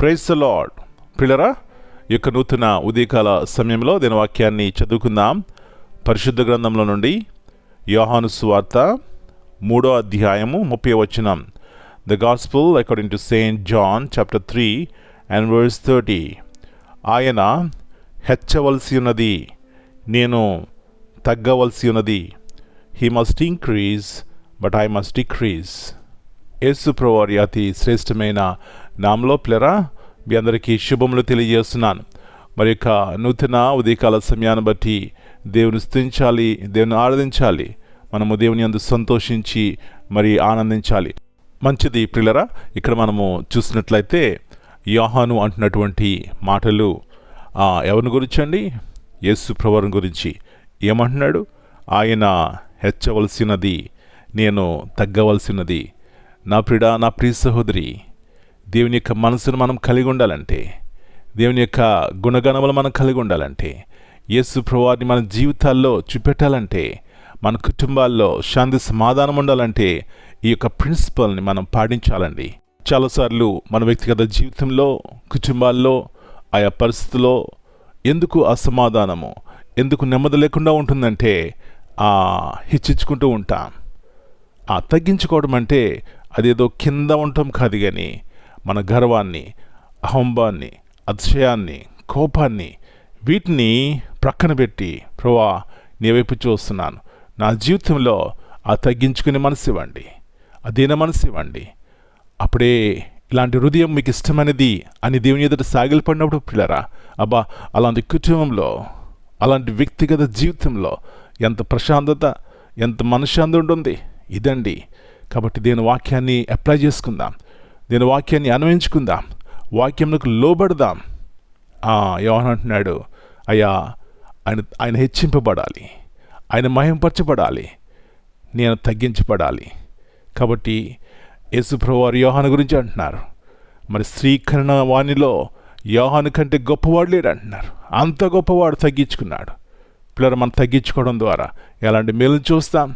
Praise the lord పిల్లరా యొక్క నూతన ఉదయకాల సమయంలో దీని వాక్యాన్ని చదువుకుందాం. పరిశుద్ధ గ్రంథంలో నుండి యోహాను సువార్త మూడో అధ్యాయము ముప్పై వచనం. The gospel according to Saint John chapter three and verse thirty ఆయన హెచ్చవలసి ఉన్నది నేను తగ్గవలసి ఉన్నది. He must increase but I must decrease యేసు ప్రవారి అతి శ్రేష్టమైన నామలో ప్లరా మీ అందరికీ శుభములు తెలియజేస్తున్నాను. మరి యొక్క నూతన ఉదయకాల సమయాన్ని బట్టి దేవుని స్థుతించాలి దేవుని ఆరాధించాలి. మనము దేవుని అందు సంతోషించి మరి ఆనందించాలి. మంచిది ప్రిలరా ఇక్కడ మనము చూసినట్లయితే యోహాను అంటున్నటువంటి మాటలు ఎవరిని గురించి అండి యేసు ప్రభువుని గురించి. ఏమంటున్నాడు? ఆయన హెచ్చవలసినది నేను తగ్గవలసినది. నా ప్రిడ నా ప్రియ సహోదరి దేవుని యొక్క మనసును మనం కలిగి ఉండాలంటే దేవుని యొక్క గుణగణములు మనం కలిగి ఉండాలంటే యేసు ప్రభువారిని మన జీవితాల్లో చూపెట్టాలంటే మన కుటుంబాల్లో శాంతి సమాధానం ఉండాలంటే ఈ యొక్క ప్రిన్సిపల్ని మనం పాటించాలండి. చాలాసార్లు మన వ్యక్తిగత జీవితంలో కుటుంబాల్లో ఆయా పరిస్థితుల్లో ఎందుకు అసమాధానము ఎందుకు నెమ్మది లేకుండా ఉంటుందంటే ఆ హెచ్చించుకుంటూ ఉంటాం. ఆ తగ్గించుకోవడం అంటే అదేదో కింద ఉండటం కాదు కానీ మన గర్వాన్ని అహంబాన్ని అతిశయాన్ని కోపాన్ని వీటిని ప్రక్కన పెట్టి ప్రభా నీ వైపు చూస్తున్నాను. నా జీవితంలో ఆ తగ్గించుకునే మనసు ఇవ్వండి. అదేన మనసు ఇవ్వండి. అప్పుడే ఇలాంటి హృదయం మీకు ఇష్టమైనది అని దేవుని ఎదుట సాగిలిపడినప్పుడు పిల్లరా అబ్బా అలాంటి కుటుంబంలో అలాంటి వ్యక్తిగత జీవితంలో ఎంత ప్రశాంతత ఎంత మనశ్శాంతి ఉంటుంది. ఇదండి. కాబట్టి దేని వాక్యాన్ని అప్లై చేసుకుందాం. దీని వాక్యాన్ని అన్వయించుకుందాం. వాక్యంకు లోబడదాం. యోహన్ అంటున్నాడు అయ్యా ఆయన ఆయన హెచ్చింపబడాలి. ఆయన మహింపరచబడాలి. నేను తగ్గించబడాలి. కాబట్టి యేసుప్రవారు యోహాను గురించి అంటున్నారు. మరి స్త్రీకరణ వాణిలో యోహాను కంటే గొప్పవాడు లేడు అంటున్నారు అంత గొప్పవాడు తగ్గించుకున్నాడు. పిల్లలు మనం తగ్గించుకోవడం ద్వారా ఎలాంటి మేలు చూస్తాం?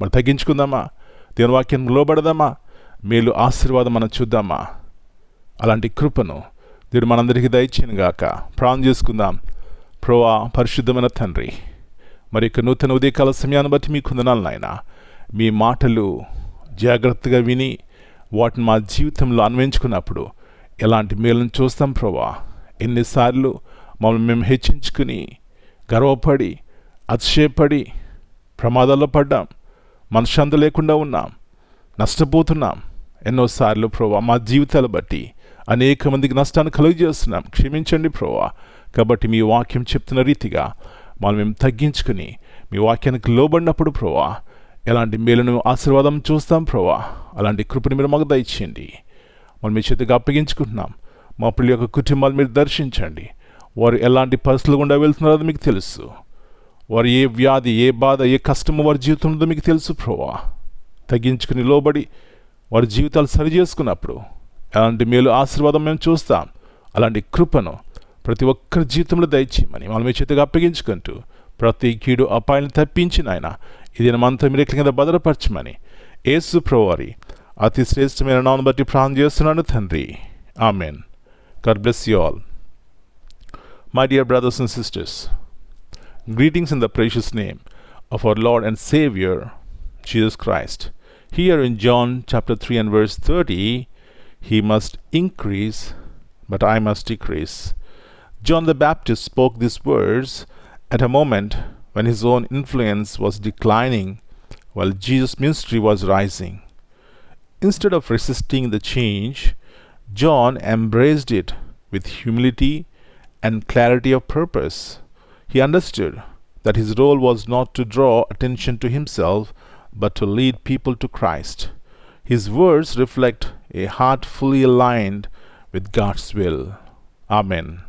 మరి తగ్గించుకుందామా? దీని వాక్యం లోబడదామా? మేలు ఆశీర్వాదం మనం చూద్దామా? అలాంటి కృపను దేవుడు మనందరికీ దయచేను గాక. ప్రాణం చేసుకుందాం. ప్రోవా పరిశుద్ధమైన తండ్రి మరి ఇక నూతన ఉదయకాల సమయాన్ని బట్టి మీకు కుందనాలు నాయన. మీ మాటలు జాగ్రత్తగా విని వాటిని మా జీవితంలో అన్వయించుకున్నప్పుడు ఎలాంటి మేలను చూస్తాం ప్రోవా ఎన్నిసార్లు మమ్మల్ని మేము హెచ్చించుకుని గర్వపడి అతిశయపడి ప్రమాదాల్లో పడ్డాం. మనశ్శాంతి లేకుండా ఉన్నాం. నష్టపోతున్నాం. ఎన్నోసార్లు ప్రోవా మా జీవితాలు బట్టి అనేక మందికి నష్టాన్ని కలుగజేస్తున్నాం. క్షమించండి ప్రోవా కాబట్టి మీ వాక్యం చెప్తున్న రీతిగా మనం మేము తగ్గించుకుని మీ వాక్యానికి లోబడినప్పుడు ప్రోవా ఎలాంటి మేలును ఆశీర్వాదం చూస్తాం ప్రోవా అలాంటి కృపని మీరు మాకు దయచేయండి. మనం మీ చేతికి అప్పగించుకుంటున్నాం. మా పిల్లల యొక్క కుటుంబాలు మీరు దర్శించండి. వారు ఎలాంటి పరిస్థితులు గుండా వెళ్తున్నారో మీకు తెలుసు. వారు ఏ వ్యాధి ఏ బాధ ఏ కష్టము వారి జీవితంలో ఉందో మీకు తెలుసు ప్రోవా తగ్గించుకుని లోబడి వారి జీవితాలు సరి చేసుకున్నప్పుడు అలాంటి మేలు ఆశీర్వాదం మేము చూస్తాం. అలాంటి కృపను ప్రతి ఒక్కరి జీవితంలో దయచేయమని మనం మీ చేతిగా అప్పగించుకుంటూ ప్రతి కీడు అపాయాన్ని తప్పించిన ఆయన ఇది మనతో మీరు కింద భద్రపరచమని యేసు ప్రవారి అతి శ్రేష్టమైన నాను బట్టి ప్రాణం చేస్తున్నాను తండ్రి. Amen. God bless you all. My dear brothers and sisters greetings in the precious name of our Lord and Saviour Jesus Christ. Here in John chapter 3 and verse 30, He must increase, but I must decrease. John the Baptist spoke these words at a moment when his own influence was declining while Jesus' ministry was rising. Instead of resisting the change, John embraced it with humility and clarity of purpose. He understood that his role was not to draw attention to himself, but to lead people to Christ. His words reflect a heart fully aligned with God's will. Amen.